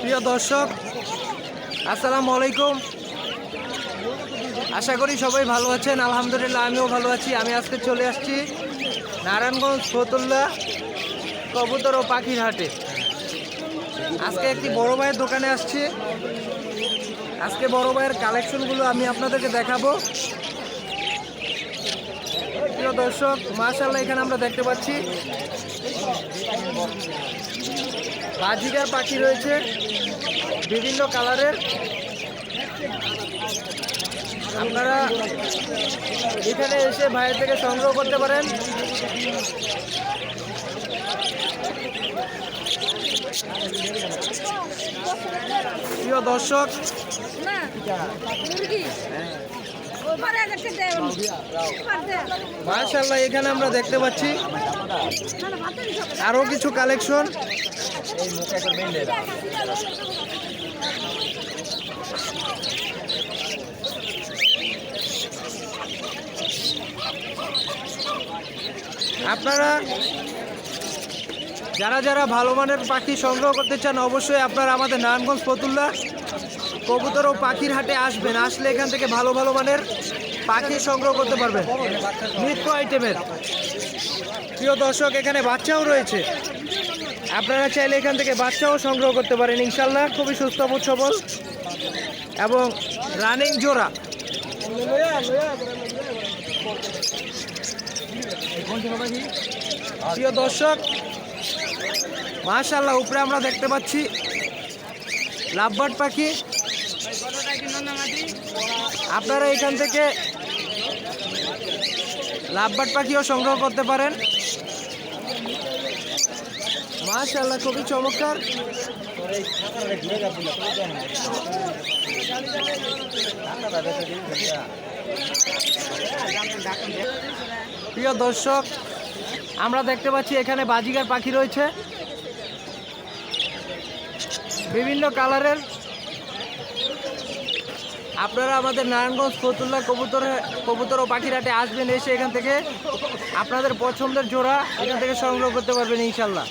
প্রিয় দর্শক, আসসালামু আলাইকুম। আশা করি সবাই ভালো আছেন, আলহামদুলিল্লাহ আমিও ভালো আছি। আমি আজকে চলে আসছি নারায়ণগঞ্জ ফতুল্লা কবুতর ও পাখির হাটে। আজকে একটি বড় ভাইয়ের দোকানে আসছি। আজকে বড় ভাইয়ের কালেকশনগুলো আমি আপনাদেরকে দেখাবো। প্রিয় দর্শক মাশাল্লাহ এখানে আমরা দেখতে পাচ্ছি। বাজিকার পাখি রয়েছে বিভিন্ন কালারের। আপনারা এখানে এসে ভাইয়ের থেকে সংগ্রহ করতে পারেন। প্রিয় দর্শক মাশাল্লাহ এখানে আমরা দেখতে পাচ্ছি আরও কিছু কালেকশন আপনারা যারা যারা ভালো মানের পাখি সংগ্রহ করতে চান, অবশ্যই আপনারা আমাদের নারায়ণগঞ্জ ফতুল্লা কবুতর ও পাখির হাটে আসবেন। আসলে এখান থেকে ভালো ভালো মানের পাখি সংগ্রহ করতে পারবেন। নিত্য আইটেমের। প্রিয় দর্শক, এখানে বাচ্চাও রয়েছে। আপনারা চাইলে এখান থেকে বাচ্চাও সংগ্রহ করতে পারেন। ইনশাল্লাহ খুবই সুস্থ সবল এবং রানিং জোড়া। প্রিয় দর্শক মাশাল্লাহ উপরে আমরা দেখতে পাচ্ছি লাভবার্ড পাখি। আপনারা এখান থেকে লাভবার্ড পাখিও সংগ্রহ করতে পারেন। মাশাল্লাহ খুবই চমৎকার। প্রিয় দর্শক, আমরা দেখতে পাচ্ছি এখানে বাজিগার পাখি রয়েছে। বিভিন্ন কালারের। আপনারা আমাদের নারায়ণগঞ্জ ফতুল্লা কবুতর কবুতর ও পাখিরাটে আসবেন, এসে এখান থেকে আপনাদের পছন্দের জোড়া এখান থেকে সংগ্রহ করতে পারবেন ইনশাল্লাহ।